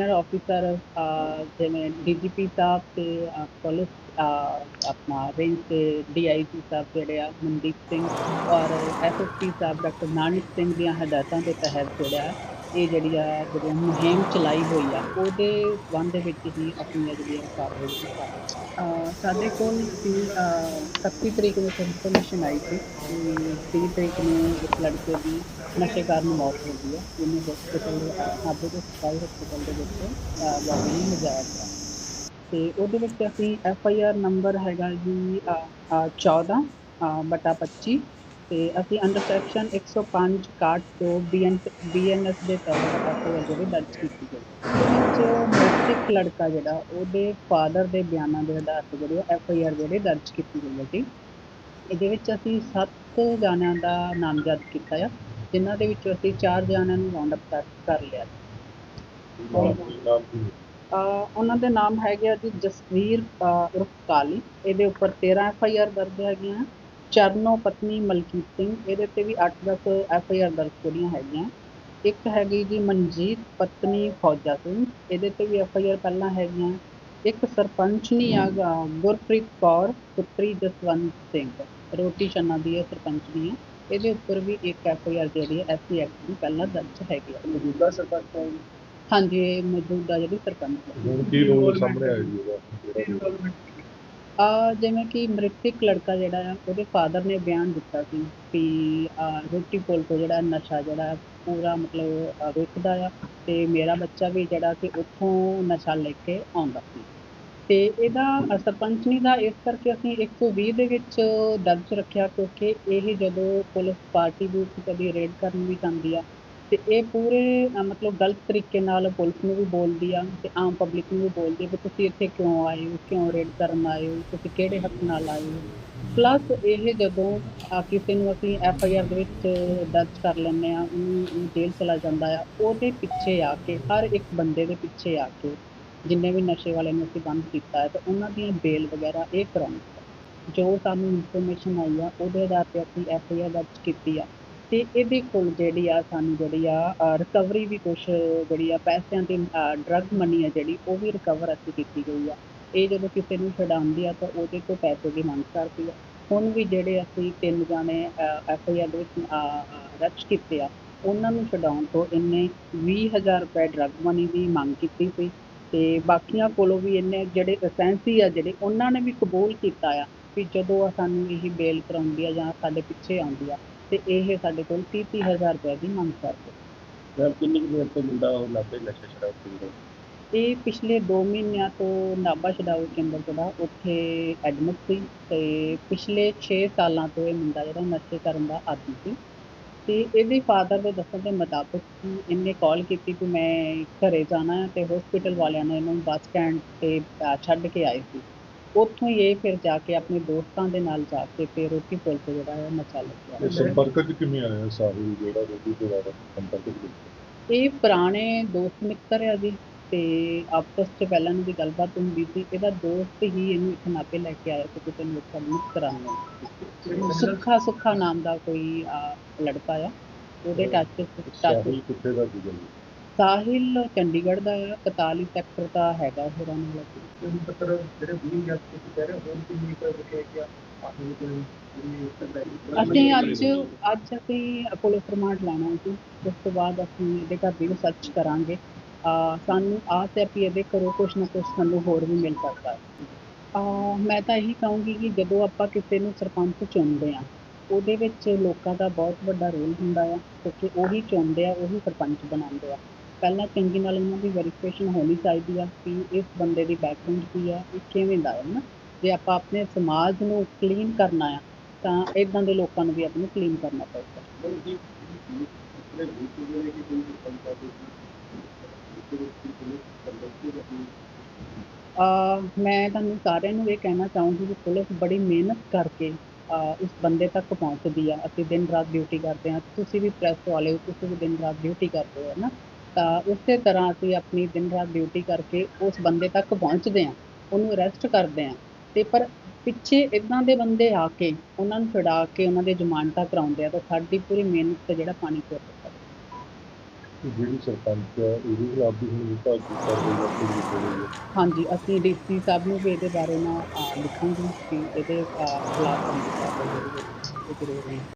Senior officer ਜਿਵੇਂ DGP ਸਾਹਿਬ ਤੇ ਪੁਲਿਸ ਅ, ਆਪਣਾ ਰੇਂਜ ਤੇ ਡੀਆਈਜੀ ਸਾਹਿਬ ਜਿਹੜੇ ਆ ਮਨਦੀਪ ਸਿੰਘ ਔਰ ਐਸਐਸਪੀ ਸਾਹਿਬ ਡਾਕਟਰ ਨਾਨਕ ਸਿੰਘ ਦੀਆਂ ਹਦਾਇਤਾਂ ਦੇ ਤਹਿਤ ਜਿਹੜਾ ਇਹ ਜਿਹੜੀ ਆ ਜਿਹੜੀ ਮੁਹਿੰਮ ਚਲਾਈ ਹੋਈ ਆ ਉਹਦੇ ਸੰਬੰਧ ਦੇ ਵਿੱਚ ਹੀ ਆਪਣੀਆਂ ਜਿਹੜੀਆਂ ਕਾਰਵਾਈ ਅ, ਸਾਡੇ ਕੋਲ ਸੀ 31 ਤਰੀਕ ਨੂੰ ਇਨਫੋਰਮੇਸ਼ਨ ਆਈ ਸੀ ਕਿ 30 ਤਰੀਕ ਨੂੰ ਇੱਕ ਲੜਕੇ ਦੀ ਨਸ਼ੇ ਕਾਰਨ ਮੌਤ ਹੋ ਗਈ ਹੈ ਜਿਹਨੂੰ ਹਸਪੀਟਲ ਨਾਭੇ ਦੇ ਸਰਕਾਰੀ ਹਸਪੀਟਲ ਦੇ ਵਿੱਚ ਬਾਬੀ ਨੂੰ ਲਿਜਾਇਆ ਗਿਆ। ਤੇ ਉਹਦੇ ਵਿੱਚ ਅਸੀਂ ਐਫ ਆਈ ਆਰ ਨੰਬਰ ਹੈਗਾ ਜੀ ਅ, 14 ਬਟਾ 25 ਤੇ ਅਸੀਂ ਅੰਡਰ ਸੈਕਸ਼ਨ 105 ਕਾਟ ਤੋਂ ਬੀਐਨ ਬੀਐਨਐਸ ਦੇ ਤਹਿਤ ਐਫ ਆਈ ਆਰ ਜਿਹੜੀ ਦਰਜ ਕੀਤੀ ਗਈ। ਵਿੱਚ ਮ੍ਰਿਤਕ ਲੜਕਾ ਜਿਹੜਾ ਉਹਦੇ ਫਾਦਰ ਦੇ ਬਿਆਨਾਂ ਦੇ ਆਧਾਰ ਤੇ ਜਿਹੜੀ ਐਫ ਆਈ ਆਰ ਜਿਹੜੀ ਦਰਜ ਕੀਤੀ ਗਈ ਹੈ ਜੀ। ਇਹਦੇ ਵਿੱਚ ਅਸੀਂ 7 ਜਾਣਿਆਂ ਦਾ ਨਾਮਜ਼ਦ ਕੀਤਾ ਆ ਜਿਨ੍ਹਾਂ ਦੇ ਵਿੱਚੋਂ ਅਸੀਂ 4 ਜਾਣਿਆਂ ਨੂੰ ਰਾਉਂਡ ਅਪ ਕਰ ਲਿਆ। ਉਹਨਾਂ ਦੇ ਨਾਮ ਹੈਗੇ ਆ ਜੀ ਜਸਵੀਰ ਉਰਫ ਕਾਲੀ। ਇਹਦੇ ਉੱਪਰ 13 ਐਫ ਆਈ ਆਰ ਦਰਜ ਹੈਗੀਆਂ। ਚਰਨੋ ਪਤਨੀ ਮਲਕੀਤ ਸਿੰਘ ਇਹਦੇ ਤੇ ਵੀ 8-10 ਐਫ ਆਈ ਆਰ ਦਰਜ ਜਿਹੜੀਆਂ ਹੈਗੀਆਂ। ਇੱਕ ਹੈਗੀ ਜੀ ਮਨਜੀਤ ਪਤਨੀ ਫੌਜਾ ਸਿੰਘ ਇਹਦੇ ਤੇ ਵੀ ਐਫ ਆਈ ਆਰ ਪਹਿਲਾਂ ਹੈਗੀਆਂ। ਇੱਕ ਸਰਪੰਚਨੀ ਆ ਗੁਰਪ੍ਰੀਤ ਕੌਰ ਪੁੱਤਰੀ ਜਸਵੰਤ ਸਿੰਘ। ਰੋਟੀ ਚੰਨਾ ਦੀ ਇਹ ਸਰਪੰਚਨੀ ਹੈ ਇਹਦੇ ਉੱਪਰ ਵੀ ਇੱਕ ਐਫ ਆਈ ਆਰ ਜਿਹੜੀ ਹੈ ਐਸ ਸੀ ਐਕਟ ਦੀ ਪਹਿਲਾਂ ਦਰਜ ਹੈਗੀ ਆ। ਮੌਜੂਦਾ ਸਰਪੰਚ ਹੈ ਹਾਂਜੀ ਇਹ ਮੌਜੂਦਾ ਜਿਹੜੀ ਸਰਪੰਚ ਹੈ। ਹੁਣ ਕੀ ਰੋਲ ਸਾਹਮਣੇ ਆਇਆ ਜੀ ਉਹਦਾ ਜਿਹੜਾ ਆ ਜਿਵੇਂ ਕਿ ਮ੍ਰਿਤਕ ਲੜਕਾ ਜਿਹੜਾ ਆ ਉਹਦੇ ਫਾਦਰ ਨੇ ਬਿਆਨ ਦਿੱਤਾ ਸੀ ਕਿ ਰੋਟੀ ਪੁਲ ਤੋਂ ਜਿਹੜਾ ਨਸ਼ਾ ਜਿਹੜਾ ਪੂਰਾ ਮਤਲਬ ਅਹ, ਆ ਤੇ ਮੇਰਾ ਬੱਚਾ ਵੀ ਜਿਹੜਾ ਕਿ ਉੱਥੋਂ ਨਸ਼ਾ ਲੈ ਕੇ ਆਉਂਦਾ ਸੀ। ਤੇ ਇਹਦਾ ਅਹ, ਸਰਪੰਚਨੀ ਦਾ ਇਸ ਕਰਕੇ ਅਸੀਂ 120 ਦੇ ਵਿੱਚ ਦਰਜ ਰੱਖਿਆ ਕਿਉਂਕਿ ਇਹ ਜਦੋਂ ਪੁਲਿਸ ਪਾਰਟੀ ਦੇ ਕਦੀ ਰੇਡ ਕਰਨ ਵੀ ਜਾਂਦੀ ਆ ਤੇ ਇਹ ਪੂਰੇ ਮਤਲਬ ਗਲਤ ਤਰੀਕੇ ਨਾਲ ਪੁਲਿਸ ਨੂੰ ਵੀ ਬੋਲਦੀ ਆ ਤੇ ਆਮ ਪਬਲਿਕ ਨੂੰ ਵੀ ਬੋਲਦੀ ਆ ਵੀ ਤੁਸੀਂ ਇੱਥੇ ਕਿਉਂ ਆਏ ਹੋ ਕਿਉਂ ਰੇਡ ਕਰਨ ਆਏ ਹੋ ਤੁਸੀਂ ਕਿਹੜੇ ਹੱਕ ਨਾਲ ਆਏ ਹੋ? ਪਲੱਸ ਇਹ ਜਦੋਂ ਆ, ਕਿਸੇ ਨੂੰ ਅਸੀਂ ਐਫ ਆਈ ਆਰ ਦੇ ਵਿੱਚ ਦਰਜ ਕਰ ਲੈਂਦੇ ਆ ਉਹਨੂੰ ਜੇਲ੍ਹ ਚਲਾ ਜਾਂਦਾ ਆ ਉਹਦੇ ਪਿੱਛੇ ਆ ਕੇ ਹਰ ਇੱਕ ਬੰਦੇ ਦੇ ਪਿੱਛੇ ਆ ਕੇ ਜਿੰਨੇ ਵੀ ਨਸ਼ੇ ਵਾਲੇ ਨੂੰ ਅਸੀਂ ਬੰਦ ਕੀਤਾ ਹੈ ਤਾਂ ਉਹਨਾਂ ਦੀਆਂ ਬੇਲ ਵਗੈਰਾ ਇਹ ਕਰਾਉਣੀ। ਜੋ ਸਾਨੂੰ ਇਨਫੋਰਮੇਸ਼ਨ ਆਈ ਆ ਉਹਦੇ ਆਧਾਰ ਤੇ ਅਸੀਂ ਐਫ ਆਈ ਆਰ ਦਰਜ ਕੀਤੀ ਆ। ਤੇ ਇਹਦੇ ਕੋਲ ਜਿਹੜੀ ਆ ਸਾਨੂੰ ਜਿਹੜੀ ਆ ਰਿਕਵਰੀ ਵੀ ਕੁਛ ਜਿਹੜੀ ਆ ਪੈਸਿਆਂ ਦੀ ਡਰੱਗ ਮਨੀ ਆ ਜਿਹੜੀ, ਉਹ ਵੀ ਰਿਕਵਰ ਅਸੀਂ ਕੀਤੀ ਗਈ ਆ। ਇਹ ਜਦੋਂ ਕਿਸੇ ਨੂੰ ਛਡਾਉਂਦੀ ਆ ਤਾਂ ਉਹਦੇ ਤੋਂ ਪੈਸੇ ਦੀ ਮੰਗ ਕਰਦੀ ਆ। ਹੁਣ ਵੀ ਜਿਹੜੇ ਅਸੀਂ ਤਿੰਨ ਜਾਣੇ ਐਫ ਆਈ ਆਰ ਦੇ ਵਿੱਚ ਰਚ ਕੀਤੇ ਆ, ਉਹਨਾਂ ਨੂੰ ਛਡਾਉਣ ਤੋਂ ਇਹਨੇ 20000 ਰੁਪਏ ਡਰੱਗ ਮਨੀ ਦੀ ਮੰਗ ਕੀਤੀ ਸੀ ਤੇ ਬਾਕੀਆਂ ਕੋਲੋਂ ਵੀ ਇਹਨੇ ਜਿਹੜੇ ਅਸੈਂਸੀ ਆ ਜਿਹੜੇ, ਉਹਨਾਂ ਨੇ ਵੀ ਕਬੂਲ ਕੀਤਾ ਆ ਵੀ ਜਦੋਂ ਸਾਨੂੰ ਇਹ ਬੇਲ ਕਰਾਉਂਦੀ ਆ ਜਾਂ ਸਾਡੇ ਪਿੱਛੇ ਆਉਂਦੀ ਆ ਤੇ ਇਹ ਸਾਡੇ ਕੋਲ 30 ਹਜ਼ਾਰ ਰੁਪਏ ਦੀ ਮੰਗ ਕਰਦੇ। ਮੈਂ ਕਿੰਨੀ ਕੁ ਦੇਰ ਤੋਂ ਮੁੰਡਾ ਉਹ ਲੱਭੇ ਨਸ਼ਾ ਸ਼ਰਾਬ ਪੀ ਰਿਹਾ ਇਹ ਪਿਛਲੇ 2 ਮਹੀਨਿਆਂ ਤੋਂ ਨਾਭਾ ਛਡਾਊ ਕੇਂਦਰ ਜਿਹੜਾ ਉੱਥੇ ਐਡਮਿਟ ਸੀ ਤੇ ਪਿਛਲੇ 6 ਸਾਲਾਂ ਤੋਂ ਇਹ ਮੁੰਡਾ ਜਿਹੜਾ ਨਸ਼ੇ ਕਰਨ ਦਾ ਆਦੀ ਸੀ। ਤੇ ਇਹਦੇ ਫਾਦਰ ਦੇ ਦੱਸਣ ਦੇ ਮੁਤਾਬਕ ਕਿ ਇਹਨੇ ਕਾਲ ਕੀਤੀ ਕਿ ਮੈਂ ਘਰੇ ਜਾਣਾ ਹੈ ਤੇ ਹਸਪੀਟਲ ਵਾਲਿਆਂ ਨੇ ਇਹਨੂੰ ਬੱਸ ਸਟੈਂਡ ਤੇ ਛੱਡ ਕੇ ਆਏ ਸੀ। ਉੱਥੋਂ ਹੀ ਇਹ ਫਿਰ ਜਾ ਕੇ ਆਪਣੇ ਦੋਸਤਾਂ ਦੇ ਨਾਲ ਜਾ ਕੇ ਫਿਰ ਰੋਟੀ ਪੁਲ ਤੇ ਜਿਹੜਾ ਹੈ ਨਸ਼ਾ ਲੈ ਕੇ ਆਇਆ ਇਹ ਸੰਪਰਕ ਚ ਕਿਵੇਂ ਆਇਆ ਸਾਹਿਲ ਜਿਹੜਾ ਰੋਗੀ ਤੋਂ ਵਾਲਾ ਸੰਪਰਕ ਚ ਕੀਤਾ? ਇਹ ਪੁਰਾਣੇ ਦੋਸਤ ਮਿੱਤਰ ਆ ਜੀ ਤੇ ਆਪਸ ਚ ਪਹਿਲਾਂ ਦੀ ਗੱਲਬਾਤ ਹੁੰਦੀ ਸੀ। ਇਹਦਾ ਦੋਸਤ ਹੀ ਇਹਨੂੰ ਇੱਥੇ ਨਾਪੇ ਲੈ ਕੇ ਆਇਆ ਸੀ ਕਿਤੇ ਲੋਕ ਐਡਮਿਟ ਕਰਾਉਣ ਸੁੱਖਾ ਸੁੱਖਾ ਨਾਮ ਦਾ ਕੋਈ ਲੜਕਾ ਆ। ਉਹਦੇ ਟੱਚ ਟੱਚ ਕਿੱਥੇ ਦਾ ਸੀਗਾ ਜੀ? ਸਾਹਿਲ ਚੰਡੀਗੜ੍ਹ ਦਾ ਆ 41 ਸੈਕਟਰ ਦਾ ਹੈਗਾ ਉਹ ਰਹਿਣ ਵਾਲਾ ਸੀ। ਹੁਣ ਤੱਕ ਜਿਹੜੇ 20 ਜਾਂ ਤੁਸੀਂ ਕਹਿ ਰਹੇ ਹੋ ਹੁਣ ਕਿੰਨੀ ਕੁ ਵਿਖੇ ਗਿਆ ਆਖਰੀ ਕੋਈ ਅਸੀਂ ਅੱਜ ਅੱਜ ਅਸੀਂ ਪੁਲਿਸ ਰਿਮਾਂਡ ਲੈਣਾ ਸੀ ਉਸ ਤੋਂ ਬਾਅਦ ਅਸੀਂ ਇਹਦੇ ਘਰ ਦੀ ਰਿਸਰਚ ਕਰਾਂਗੇ। ਆ ਸਾਨੂੰ ਆਸ ਹੈ ਕਿ ਇਹਦੇ ਘਰੋਂ ਕੁਛ ਨਾ ਕੁਛ ਸਾਨੂੰ ਹੋਰ ਵੀ ਮਿਲ ਸਕਦਾ ਹੈ। ਆ ਮੈਂ ਤਾਂ ਇਹੀ ਕਹੂੰਗੀ ਕਿ ਜਦੋਂ ਆਪਾਂ ਕਿਸੇ ਨੂੰ ਸਰਪੰਚ ਚੁਣਦੇ ਆ ਉਹਦੇ ਵਿੱਚ ਲੋਕਾਂ ਦਾ ਬਹੁਤ ਵੱਡਾ ਰੋਲ ਹੁੰਦਾ ਆ ਕਿਉਂਕਿ ਉਹੀ ਚੁਣਦੇ ਆ ਉਹੀ ਸਰਪੰਚ ਬਣਾਉਂਦੇ ਆ। ਪਹਿਲਾਂ ਚੰਗੀ ਨਾਲ ਉਹਨਾਂ ਦੀ ਵੈਰੀਫਿਕੇਸ਼ਨ ਹੋਣੀ ਚਾਹੀਦੀ ਆ ਕਿ ਇਸ ਬੰਦੇ ਦੀ ਬੈਕਗ੍ਰਾਉਂਡ ਕੀ ਆ, ਇਹ ਕਿਵੇਂ ਦਾ ਹੈ ਨਾ। ਜੇ ਆਪਾਂ ਆਪਣੇ ਸਮਾਜ ਨੂੰ ਕਲੀਨ ਕਰਨਾ ਆ, ਤਾਂ ਇਦਾਂ ਦੇ ਲੋਕਾਂ ਨੂੰ ਵੀ ਆਪਣੇ ਕਲੀਨ ਕਰਨਾ ਪਊਗਾ। ਮੈਂ ਤੁਹਾਨੂੰ ਸਾਰਿਆਂ ਨੂੰ ਇਹ ਕਹਿਣਾ ਚਾਹੂੰਗੀ ਕਿ ਪੁਲਿਸ ਬੜੀ ਮਿਹਨਤ ਕਰਕੇ, ਅਹ ਇਸ ਬੰਦੇ ਤੱਕ ਪਹੁੰਚਦੀ ਆ। ਅਸੀਂ ਦਿਨ ਰਾਤ ਡਿਊਟੀ ਕਰਦੇ ਹਾਂ। ਤੁਸੀਂ ਵੀ ਪ੍ਰੈਸ ਵਾਲੇ ਹੋ, ਤੁਸੀਂ ਵੀ ਦਿਨ ਰਾਤ ਡਿਊਟੀ ਕਰਦੇ ਹੋ ਨਾ। ਤਾਂ ਉਸੇ ਤਰ੍ਹਾਂ ਅਸੀਂ ਆਪਣੀ ਦਿਨ ਰਾਤ ਡਿਊਟੀ ਕਰਕੇ ਉਸ ਬੰਦੇ ਤੱਕ ਪਹੁੰਚਦੇ ਹਾਂ ਉਹਨੂੰ ਅਰੈਸਟ ਕਰਦੇ ਹਾਂ ਤੇ ਪਰ ਪਿੱਛੇ ਇਦਾਂ ਦੇ ਬੰਦੇ ਆ ਕੇ ਉਹਨਾਂ ਨੂੰ ਛੁਡਾ ਕੇ ਉਹਨਾਂ ਦੇ ਜ਼ਮਾਨਤਾਂ ਕਰਾਉਂਦੇ ਆ ਤਾਂ ਸਾਡੀ ਪੂਰੀ ਮਿਹਨਤ ਤੇ ਜਿਹੜਾ ਪਾਣੀ ਫਿਰ ਜਾਂਦਾ ਜਿਹੜੀ ਸਰਪੰਚ ਹੈ ਇਹਦੇ ਖਿਲਾਫ ਵੀ ਹੁਣ ਵਿਭਾਗ ਦੀ ਕਾਰਵਾਈ ਕੀਤੀ ਹਾਂਜੀ ਅਸੀਂ ਡੀਸੀ ਸਾਹਿਬ ਨੂੰ ਵੀ ਇਹਦੇ ਬਾਰੇ ਨਾ ਅਹ, ਲਿਖਾਂਗੇ ਕਿ ਇਹਦੇ ਖਿਲਾਫ ਉਹ ਜ਼ਰੂਰੀ ਹੈ